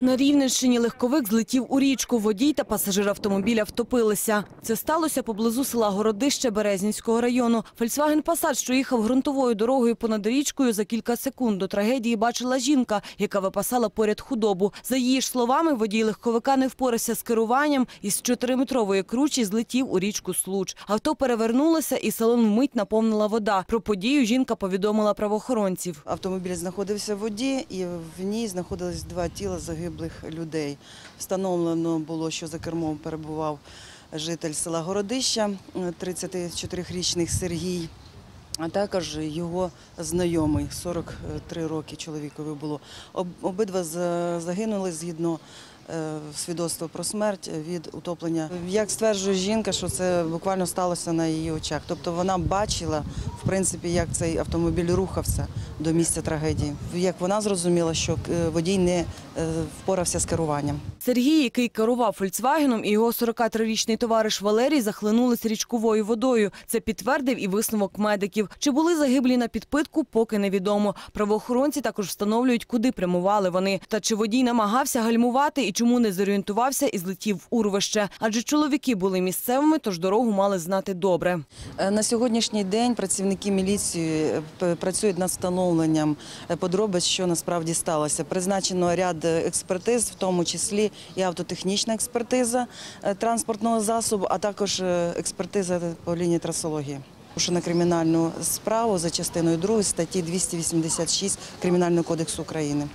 На Рівненщині легковик злетів у річку. Водій та пасажир автомобіля втопилися. Це сталося поблизу села Городище Березнівського району. Фольксваген Пасад, що їхав ґрунтовою дорогою понад річкою, за кілька секунд до трагедії бачила жінка, яка випасала поряд худобу. За її ж словами, водій легковика не впорався з керуванням і з чотириметрової кручі злетів у річку Случ. Авто перевернулося і салон вмить наповнила вода. Про подію жінка повідомила правоохоронців. Автомобіль знаходився в воді, і в ній знаходились два тіла загиблих людей. Встановлено було, що за кермом перебував житель села Городища, е, 34-річний Сергій, а також його знайомий, 43 роки чоловікові було. Об- Обидва за- загинули згідно е, свідоцтва про смерть від утоплення. Як стверджує жінка, що це буквально сталося на її очах. Тобто вона бачила, в принципі, як цей автомобіль рухався до місця трагедії. Як вона зрозуміла, що е, водій не е, впорався з керуванням. Сергій, який керував «Фольксвагеном», і його 43-річний товариш Валерій захлинулись річковою водою. Це підтвердив і висновок медиків. Чи були загиблі на підпитку, поки невідомо. Правоохоронці також встановлюють, куди прямували вони. Та чи водій намагався гальмувати і чому не зорієнтувався і злетів в урвище. Адже чоловіки були місцевими, тож дорогу мали знати добре. Е, На сьогоднішній день працівники міліції е, працюють над встановленням е, подробиць, що насправді сталося. Призначено ряд експертиз, в тому числі і автотехнічна експертиза транспортного засобу, а також експертиза по лінії трасології. Порушено кримінальну справу за частиною 2 статті 286 Кримінального кодексу України.